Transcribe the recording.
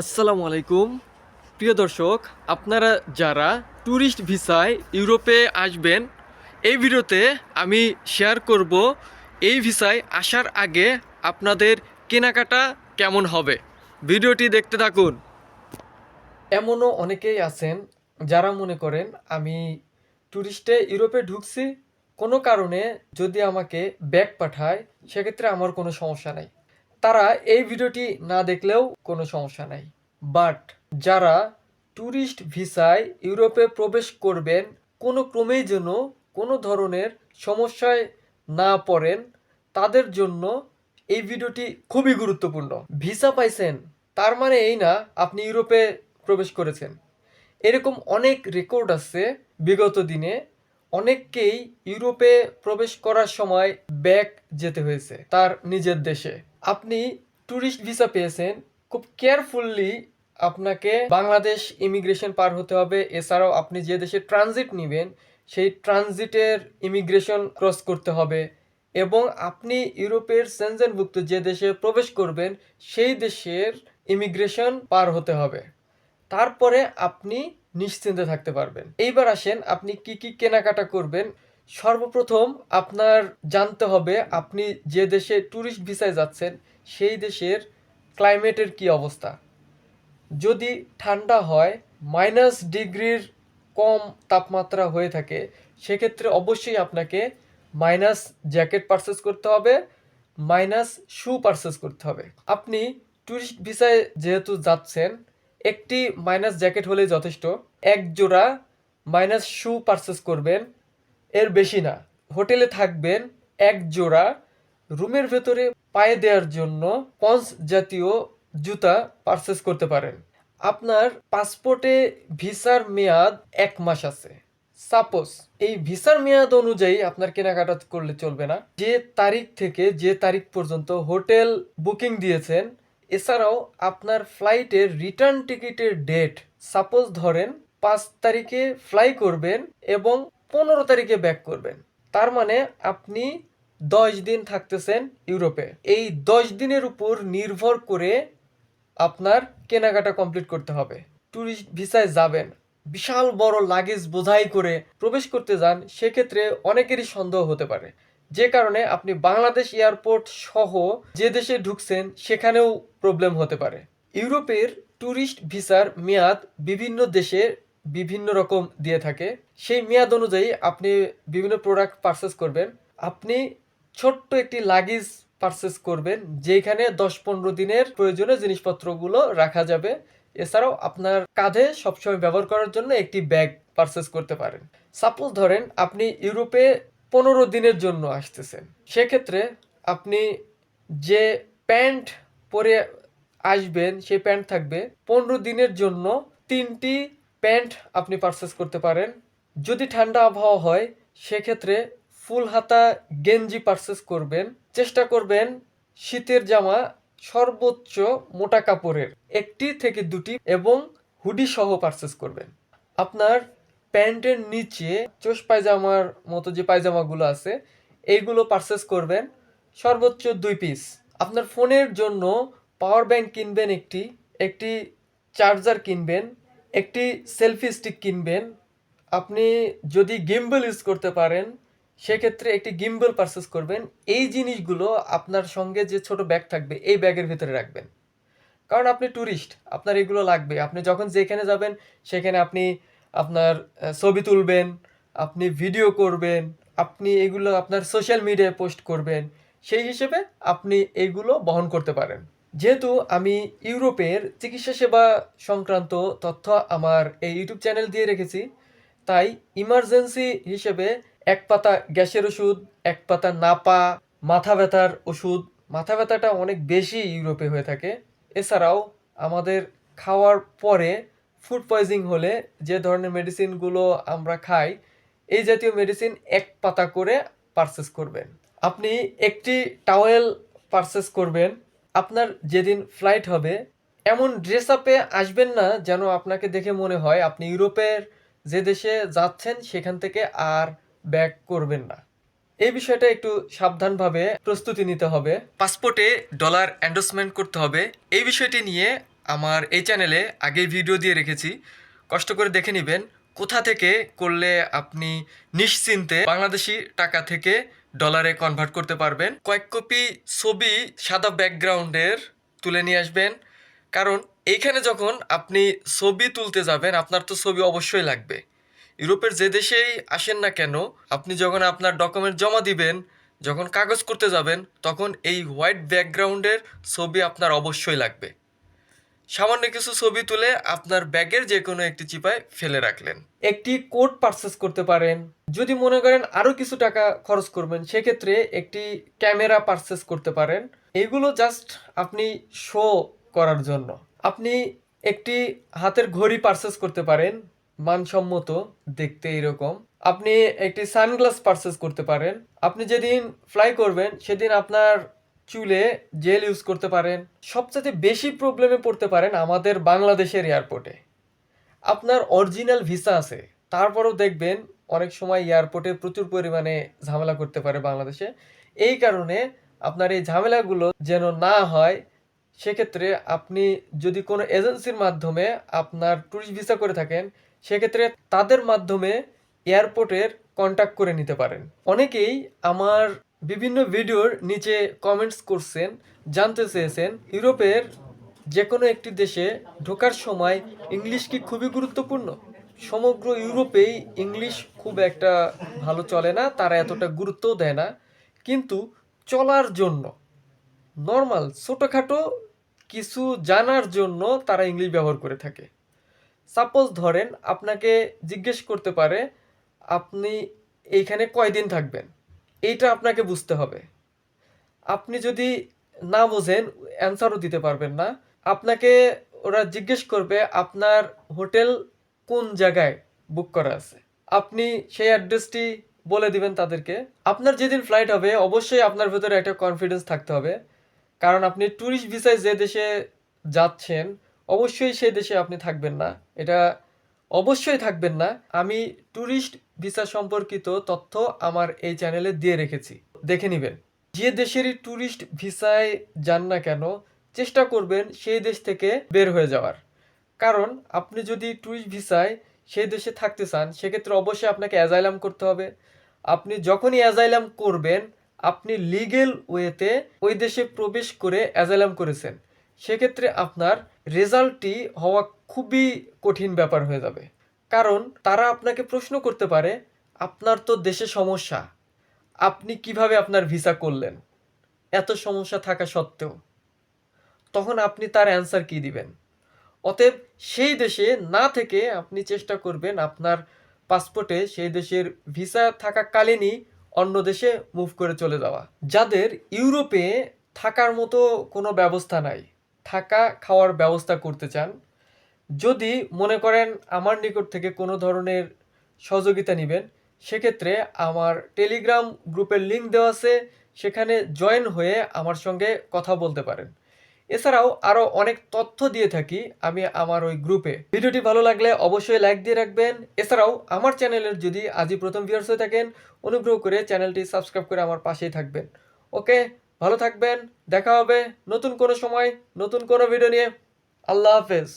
আসসালামু আলাইকুম। প্রিয় দর্শক, আপনারা যারা ট্যুরিস্ট ভিসায় ইউরোপে আসবেন, এই ভিডিওতে আমি শেয়ার করব এই ভিসায় আসার আগে আপনাদের কেনাকাটা কেমন হবে। ভিডিওটি দেখতে থাকুন। এমনও অনেকেই আছেন যারা মনে করেন, আমি ট্যুরিস্টে ইউরোপে ঢুকছি, কোনো কারণে যদি আমাকে ব্যাগ পাঠায়, সেক্ষেত্রে আমার কোনো সমস্যা নাই। তারা এই ভিডিওটি না দেখলেও কোনো সমস্যা নাই। বাট যারা ট্যুরিস্ট ভিসায় ইউরোপে প্রবেশ করবেন, কোনো ক্রমেই যেন কোনো ধরনের সমস্যায় না পড়েন, তাদের জন্য এই ভিডিওটি খুবই গুরুত্বপূর্ণ। ভিসা পাইছেন, তার মানে এই না, আপনি ইউরোপে প্রবেশ করেছেন। এরকম অনেক রেকর্ড আছে বিগত দিনে, অনেককেই ইউরোপে প্রবেশ করার সময় ব্যাক যেতে হয়েছে, তার নিজের দেশে। আপনি ট্যুরিস্ট ভিসা পেয়েছেন, খুব কেয়ারফুললি আপনাকে বাংলাদেশ ইমিগ্রেশন পার হতে হবে। এছাড়াও আপনি যে দেশে ট্রানজিট নেবেন, সেই ট্রানজিটের ইমিগ্রেশন ক্রস করতে হবে। এবং আপনি ইউরোপের সেনজেনভুক্ত যে দেশে প্রবেশ করবেন, সেই দেশের ইমিগ্রেশন পার হতে হবে। তারপরে আপনি নিশ্চিন্তে থাকতে পারবেন। এইবার আসেন, আপনি কি কি কেনাকাটা করবেন সর্বপ্রথম আপনার জানতে হবে আপনি যে দেশে ট্যুরিস্ট ভিসায় যাচ্ছেন, সেই দেশের ক্লাইমেটের কি অবস্থা? যদি ঠান্ডা হয় মাইনাস ডিগ্রির কম তাপমাত্রা হয়ে থাকে, সেক্ষেত্রে অবশ্যই আপনাকে মাইনাস জ্যাকেট পারচেস করতে হবে মাইনাস শু পারচেস করতে হবে। আপনি ট্যুরিস্ট ভিসায় যেহেতু যাচ্ছেন, একটি মাইনাস জ্যাকেট হলেই যথেষ্ট, এক জোড়া মাইনাস শু পারচেস করবেন এর বেশি না। হোটেলে থাকবেন এক জোড়া, রুমের ভেতরে পায়ে দেওয়ার জন্য পঞ্চ জাতীয় জুতা পারচেস করতে পারেন। আপনার পাসপোর্টে ভিসার মেয়াদ এক মাস আছে। সাপোজ এই ভিসার মেয়াদ অনুযায়ী আপনার কেনাকাটা করলে চলবে না। যে তারিখ থেকে যে তারিখ পর্যন্ত হোটেল বুকিং দিয়েছেন, এছাড়াও আপনার ফ্লাইটের রিটার্ন টিকিটের ডেট সাপোজ ধরেন পাঁচ তারিখে ফ্লাই করবেন এবং পনেরো তারিখে ব্যাক করবেন। তার মানে আপনি দশ দিন থাকতেছেন ইউরোপে। এই দশ দিনের উপর নির্ভর করে আপনার কেনাকাটা কমপ্লিট করতে হবে। ট্যুরিস্ট ভিসায় যাবেন। বিশাল বড় লাগেজ বোঝাই করে প্রবেশ করতে যান, সেক্ষেত্রে অনেকেরই সন্দেহ হতে পারে। যে কারণে আপনি বাংলাদেশ এয়ারপোর্ট সহ যে দেশে ঢুকছেন, সেখানেও প্রবলেম হতে পারে। ইউরোপের ট্যুরিস্ট ভিসার মেয়াদ বিভিন্ন দেশে বিভিন্ন রকম দিয়ে থাকে। সেই মেয়াদ অনুযায়ী আপনি বিভিন্ন প্রোডাক্ট পারচেস করবেন। আপনি ছোট্ট একটি লাগেজ পারচেস করবেন, যেখানে দশ পনেরো দিনের প্রয়োজনীয় জিনিসপত্রগুলো রাখা যাবে। এছাড়াও আপনার কাঁধে সবসময় ব্যবহার করার জন্য একটি ব্যাগ পারচেস করতে পারেন। সাপোজ ধরেন আপনি ইউরোপে পনেরো দিনের জন্য আসতেছেন। সেক্ষেত্রে আপনি যে প্যান্ট পরে আসবেন, সেই প্যান্ট থাকবে। পনেরো দিনের জন্য তিনটি প্যান্ট আপনি পারচেস করতে পারেন। যদি ঠান্ডা আবহাওয়া হয়, সেক্ষেত্রে ফুল হাতা গেঞ্জি পারচেস করবেন। চেষ্টা করবেন শীতের জামা সর্বোচ্চ মোটা কাপড়ের একটি থেকে দুটি এবং হুডি সহ পারচেস করবেন। আপনার প্যান্টের নিচে চোষ পায়জামার মতো যে পায়জামাগুলো আছে, এইগুলো পারচেস করবেন। সর্বোচ্চ দুই পিস আপনার ফোনের জন্য পাওয়ার ব্যাংক কিনবেন একটি একটি চার্জার কিনবেন। একটি সেলফি স্টিক কিনবেন। আপনি যদি গিম্বল ইউজ করতে পারেন, সেক্ষেত্রে একটি গিম্বল পারচেস করবেন। এই জিনিসগুলো আপনার সঙ্গে যে ছোট ব্যাগ থাকবে, এই ব্যাগের ভিতরে রাখবেন। কারণ আপনি ট্যুরিস্ট আপনার এগুলো লাগবে। আপনি যখন যেখানে যাবেন, সেখানে আপনি আপনার ছবি তুলবেন, আপনি ভিডিও করবেন, আপনি এগুলো আপনার সোশ্যাল মিডিয়ায় পোস্ট করবেন। সেই হিসেবে আপনি এগুলো বহন করতে পারেন। যেহেতু আমি ইউরোপের চিকিৎসা সেবা সংক্রান্ত তথ্য আমার এই ইউটিউব চ্যানেল দিয়ে রেখেছি, তাই ইমার্জেন্সি হিসেবে এক পাতা গ্যাসের ওষুধ, এক পাতা নাপা মাথা ব্যথার ওষুধ, মাথা ব্যথাটা অনেক বেশি ইউরোপে হয়ে থাকে। এছাড়াও আমাদের খাওয়ার পরে ফুড পয়জিং হলে যে ধরনের মেডিসিনগুলো আমরা খাই, এই জাতীয় মেডিসিন এক পাতা করে পারচেস করবেন। আপনি একটি টাওয়েল পারচেস করবেন আপনার যেদিন ফ্লাইট হবে, এমন ড্রেস আপে আসবেন না যেন আপনাকে দেখে মনে হয় আপনি ইউরোপের যে দেশে যাচ্ছেন সেখান থেকে আর ব্যাক করবেন না। এই বিষয়টা একটু সাবধানভাবে প্রস্তুতি নিতে হবে। পাসপোর্টে ডলার এন্ডোসমেন্ট করতে হবে। এই বিষয়টি নিয়ে আমার এই চ্যানেলে আগে ভিডিও দিয়ে রেখেছি। কষ্ট করে দেখে নেবেন কোথা থেকে করলে আপনি নিশ্চিন্তে বাংলাদেশি টাকা থেকে ডলারে কনভার্ট করতে পারবেন। কয়েক কপি ছবি সাদা ব্যাকগ্রাউন্ডের তুলে নিয়ে আসবেন। কারণ এইখানে যখন আপনি ছবি তুলতে যাবেন, আপনার তো ছবি অবশ্যই লাগবে। ইউরোপের যে দেশেই আসেন না কেন, আপনি যখন আপনার ডকুমেন্ট জমা দিবেন, যখন কাগজ করতে যাবেন, তখন এই হোয়াইট ব্যাকগ্রাউন্ডের ছবি আপনার অবশ্যই লাগবে। সামান্য কিছু ছবি তুলে আপনার ব্যাগের যে কোনো একটি চিপায় ফেলে রাখলেন। একটি কোড পারচেস করতে পারেন। যদি মনে করেন আরও কিছু টাকা খরচ করবেন, সেক্ষেত্রে একটি ক্যামেরা পারচেস করতে পারেন। এগুলো জাস্ট আপনি শো করার জন্য। আপনি একটি হাতের ঘড়ি পারচেস করতে পারেন, মানসম্মত দেখতে এরকম। আপনি একটি সানগ্লাস পারচেস করতে পারেন। আপনি যেদিন ফ্লাই করবেন, সেদিন আপনার চুলে জেল ইউজ করতে পারেন। সবচেয়ে বেশি প্রবলেমে পড়তে পারেন আমাদের বাংলাদেশের এয়ারপোর্টে আপনার অরিজিনাল ভিসা আছে, তারপরও দেখবেন অনেক সময় এয়ারপোর্টে প্রচুর পরিমাণে ঝামেলা করতে পারে বাংলাদেশে। এই কারণে আপনার এই ঝামেলাগুলো যেন না হয়, সেক্ষেত্রে আপনি যদি কোনো এজেন্সির মাধ্যমে আপনার ট্যুরিস্ট ভিসা করে থাকেন, সেক্ষেত্রে তাদের মাধ্যমে এয়ারপোর্টের কন্ট্যাক্ট করে নিতে পারেন। অনেকেই আমার বিভিন্ন ভিডিওর নিচে কমেন্টস করছেন, জানতে চেয়েছেন। ইউরোপের যে কোনো একটি দেশে ঢোকার সময় ইংলিশ কি খুবই গুরুত্বপূর্ণ? সমগ্র ইউরোপেই ইংলিশ খুব একটা ভালো চলে না, তারা এতটা গুরুত্বও দেয় না। কিন্তু চলার জন্য নর্মাল ছোটোখাটো কিছু জানার জন্য তারা ইংলিশ ব্যবহার করে থাকে। সাপোজ ধরেন, আপনাকে জিজ্ঞেস করতে পারে, আপনি এইখানে কয়দিন থাকবেন? এইটা আপনাকে বুঝতে হবে। আপনি যদি না বোঝেন, অ্যান্সারও দিতে পারবেন না। আপনাকে ওরা জিজ্ঞেস করবে, আপনার হোটেল কোন জায়গায় বুক করা আছে? আপনি সেই অ্যাড্রেসটি বলে দিবেন তাদেরকে। আপনার যেদিন ফ্লাইট হবে, অবশ্যই আপনার ভেতরে একটা কনফিডেন্স থাকতে হবে। কারণ আপনি ট্যুরিস্ট ভিসায় যে দেশে যাচ্ছেন, অবশ্যই সেই দেশে আপনি থাকবেন না। এটা অবশ্যই থাকবেন না। আমি ট্যুরিস্ট ভিসা সম্পর্কিত তথ্য আমার এই চ্যানেলে দিয়ে রেখেছি। দেখে নেবেন। যে দেশেরই ট্যুরিস্ট ভিসায় যান না কেন, চেষ্টা করবেন সেই দেশ থেকে বের হয়ে যাওয়ার। কারণ আপনি যদি ট্যুরিস্ট ভিসায় সেই দেশে থাকতে চান, সেক্ষেত্রে অবশ্যই আপনাকে অ্যাজাইলাম করতে হবে। আপনি যখনই অ্যাজাইলাম করবেন, আপনি লিগেল ওয়েতে ওই দেশে প্রবেশ করে অ্যাজাইলাম করেছেন। সেক্ষেত্রে আপনার রেজাল্টটি হওয়া খুবই কঠিন ব্যাপার হয়ে যাবে। কারণ তারা আপনাকে প্রশ্ন করতে পারে, আপনার তো দেশে সমস্যা, আপনি কীভাবে আপনার ভিসা করলেন? এত সমস্যা থাকা সত্ত্বেও। তখন আপনি তার অ্যান্সার কি দিবেন? অতএব সেই দেশে না থেকে আপনি চেষ্টা করবেন আপনার পাসপোর্টে সেই দেশের ভিসা থাকাকালীনই অন্য দেশে মুভ করে চলে যাওয়া। যাদের ইউরোপে থাকার মতো কোনো ব্যবস্থা নাই থাকা খাওয়ার ব্যবস্থা করতে চান যদি মনে করেন আমার নিকট থেকে কোনো ধরনের সহযোগিতা নেবেন, সেক্ষেত্রে আমার টেলিগ্রাম গ্রুপের লিঙ্ক দেওয়া আছে, সেখানে জয়েন হয়ে আমার সঙ্গে কথা বলতে পারেন। এছাড়াও আরও অনেক তথ্য দিয়ে থাকি আমি আমার ওই গ্রুপে ভিডিওটি ভালো লাগলে অবশ্যই লাইক দিয়ে রাখবেন। এছাড়াও আমার চ্যানেলের যদি আজই প্রথম ভিউয়ার্স হয়ে থাকেন, অনুগ্রহ করে চ্যানেলটি সাবস্ক্রাইব করে আমার পাশেই থাকবেন। ওকে, ভালো থাকবেন, দেখা হবে নতুন কোনো সময়, নতুন কোনো ভিডিও নিয়ে। আল্লাহ হাফেজ।